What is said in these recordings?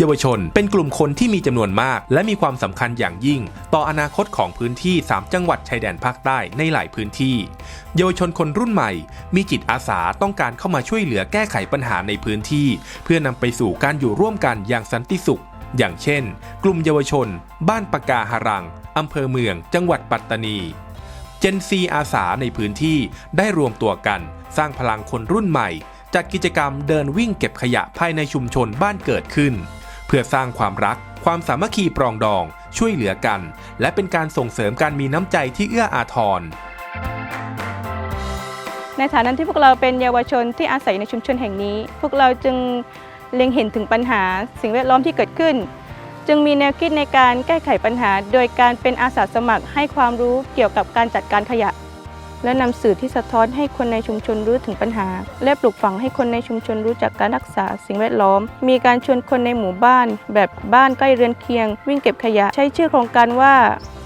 เยาวชน เป็นกลุ่มคนที่มีจำนวนมาก และมีความสำคัญอย่างยิ่ง ต่ออนาคตของพื้นที่ 3 จังหวัดชายแดนภาคใต้ในหลายพื้นที่ เยาวชนคนรุ่นใหม่ มีจิตอาสาต้องการเข้ามาช่วยเหลือแก้ไขปัญหาในพื้นที่ เพื่อนำไปสู่การอยู่ร่วมกันอย่างสันติสุข อย่างเช่น กลุ่มเยาวชน บ้านปากาหารังอำเภอเมือง จังหวัดปัตตานีเจนซีอาสาในพื้นที่ได้รวมตัวกัน สร้างพลังคนรุ่นใหม่ จัดกิจกรรมเดินวิ่งเก็บขยะภายในชุมชนบ้านเกิดขึ้น เพื่อสร้างความรัก ความสามัคคีปรองดอง ช่วยเหลือกัน และเป็นการส่งเสริมการมีน้ำใจที่เอื้ออาทรในฐานะที่พวกเราเป็นเยาวชนที่อาศัยในชุมชนแห่งนี้ พวกเราจึงเล็งเห็นถึงปัญหาสิ่งแวดล้อมที่เกิดขึ้น จึงมีแนวคิดในการแก้ไขปัญหา โดยการเป็นอาสาสมัครให้ความรู้เกี่ยวกับการจัดการขยะ และนำสื่อที่สะท้อนให้คนในชุมชนรู้ถึงปัญหา และปลูกฝังให้คนในชุมชนรู้จักการรักษาสิ่งแวดล้อม มีการชวนคนในหมู่บ้าน แบบบ้านใกล้เรือนเคียง วิ่งเก็บขยะ ใช้ชื่อโครงการว่า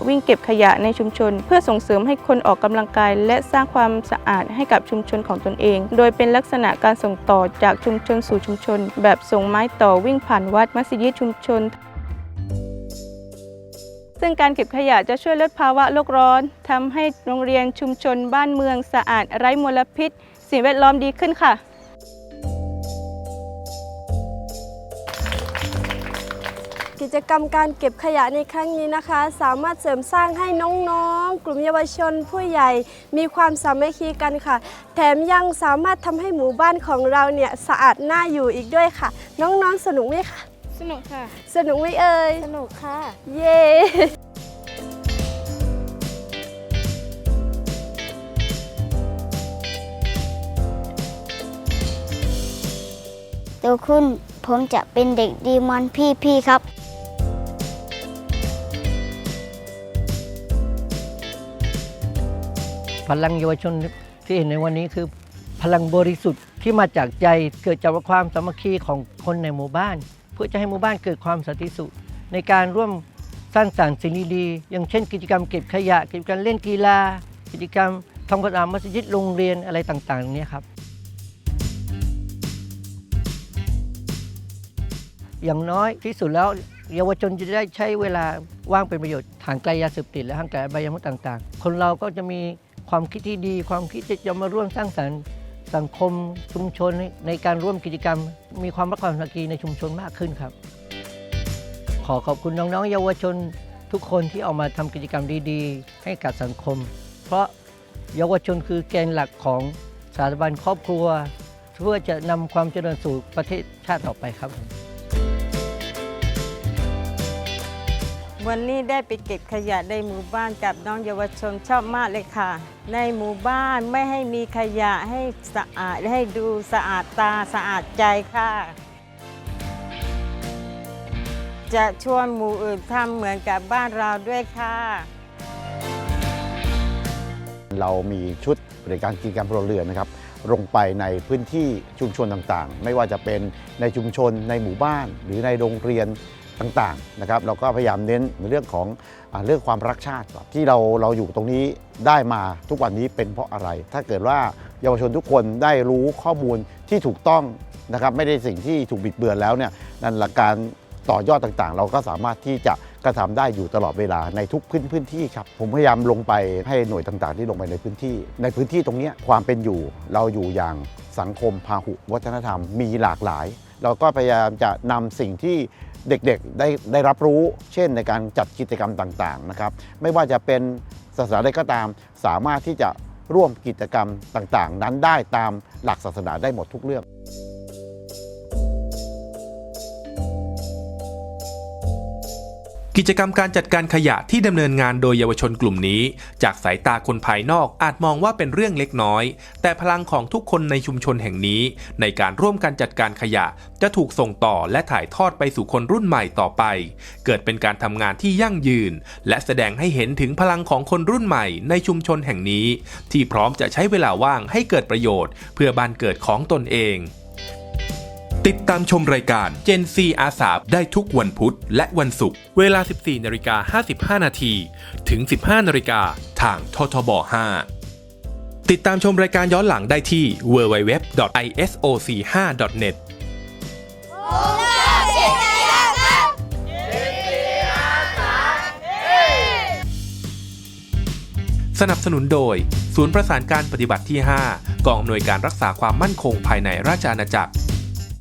วิ่งเก็บขยะในชุมชน เพื่อส่งเสริมให้คนออกกำลังกาย และสร้างความสะอาดให้กับชุมชนของตนเอง โดยเป็นลักษณะการส่งต่อจากชุมชนสู่ชุมชน แบบส่งไม้ต่อวิ่งผ่านวัดมัสยิดชุมชน ซึ่งการเก็บขยะจะช่วยลดภาวะโลกร้อนทำให้โรงเรียนชุมชนบ้านเมืองสะอาดไร้มลพิษ สิ่งแวดล้อมดีขึ้นค่ะ กิจกรรมการเก็บขยะในครั้งนี้นะคะ สามารถเสริมสร้างให้น้องๆ กลุ่มเยาวชนผู้ใหญ่ มีความสามัคคีกันค่ะ แถมยังสามารถทำให้หมู่บ้านของเราเนี่ยสะอาดน่าอยู่อีกด้วยค่ะ น้องๆสนุกไหมคะ สนุกค่ะ สนุกไหมเอ่ย สนุกค่ะ เย้โตขึ้นผมจะเป็นเด็กดีเหมันพี่ๆครับ พลังเยาวชนที่เห็นในวันนี้คือพลังบริสุทธิ์ที่มาจากใจเกิดจากความสามัคคีของคนในหมู่บ้าน เพื่อจะให้หมู่บ้านเกิดความสันติสุข ในการร่วมสร้างสรรค์สิ่งดีๆอย่างเช่น กิจกรรมเก็บขยะ กิจกรรมเล่นกีฬา กิจกรรมทำความสะอาดมัสยิดโรงเรียนอะไรต่างๆเนี่ยครับอย่างน้อยที่สุดแล้วเยาวชนจะได้ใช้เวลาว่างเป็นประโยชน์ห่างไกลยาเสพติดและห่างไกลอบายมุต่าง ๆ คนเราก็จะมีความคิดที่ดี ความคิดที่จะมาร่วมสร้างสรรค์ สังคมชุมชนในการร่วมกิจกรรม มีความรักความสามัคคีในชุมชนมากขึ้นครับ ขอขอบคุณน้องๆเยาวชนทุกคนที่ออกมาทำกิจกรรมดีๆ ให้กับสังคม เพราะเยาวชนคือแกนหลักของสถาบันครอบครัว เพื่อจะนำความเจริญสู่ประเทศชาติต่อไปครับ วันนี้ได้ไปเก็บขยะในหมู่บ้านกับน้องเยาวชนชอบมากเลยค่ะ ในหมู่บ้านไม่ให้มีขยะให้สะอาดให้ดูสะอาดตาสะอาดใจค่ะ จะชวนหมู่อื่นทำเหมือนกับบ้านเราด้วยค่ะ เรามีชุดบริการกิจกรรมพลเรือนนะครับลงไปในพื้นที่ชุมชนต่างๆ ไม่ว่าจะเป็นในชุมชนในหมู่บ้าน หรือในโรงเรียน ต่างๆนะครับเราก็พยายามเน้นในเรื่องของอเรื่องความรักชาติที่เราเราอยู่ตรงนี้ได้มาทุกวันนี้เป็นเพราะอะไร ถ้าเกิดว่าเยาวชนทุกคนได้รู้ข้อมูลที่ถูกต้องนะครับไม่ได้สิ่งที่ถูกบิดเบือนแล้วเนี่ยนั่นหลักการต่อยอดต่างๆ เราก็สามารถที่จะกระทำได้อยู่ตลอดเวลาในทุกพื้นพื้นที่ครับ ผมพยายามลงไปให้หน่วยต่างๆ ที่ลงไปในพื้นที่ ในพื้นที่ตรงนี้ความเป็นอยู่เราอยู่อย่างสังคมพาหุวัฒนธรรม มีหลากหลาย เราก็พยายามจะนำสิ่งที่ เด็กๆได้ได้รับรู้ เช่นในการจัดกิจกรรมต่างๆนะครับไม่ว่าจะเป็นศาสนาใดก็ตาม สามารถที่จะร่วมกิจกรรมต่างๆ นั้นได้ตามหลักศาสนาได้หมดทุกเรื่อง กิจกรรมการจัดการขยะที่ดำเนินงานโดยเยาวชนกลุ่มนี้ จากสายตาคนภายนอกอาจมองว่าเป็นเรื่องเล็กน้อย แต่พลังของทุกคนในชุมชนแห่งนี้ ในการร่วมกันจัดการขยะ จะถูกส่งต่อและถ่ายทอดไปสู่คนรุ่นใหม่ต่อไป เกิดเป็นการทำงานที่ยั่งยืน และแสดงให้เห็นถึงพลังของคนรุ่นใหม่ในชุมชนแห่งนี้ ที่พร้อมจะใช้เวลาว่างให้เกิดประโยชน์ เพื่อบ้านเกิดของตนเอง ติดตามชมรายการ Gen C อาสาได้ทุกวันพุธและวันศุกร์เวลา 14นาฬิกา55 นาที ถึง 15นาฬิกาทางททบ 5 ติดตามชมรายการย้อนหลังได้ที่ www.isoc5.net สนับสนุนโดย ศูนย์ประสานการปฏิบัติที่ 5 กองอำนวยการรักษาความมั่นคงภายในราชอาณาจักร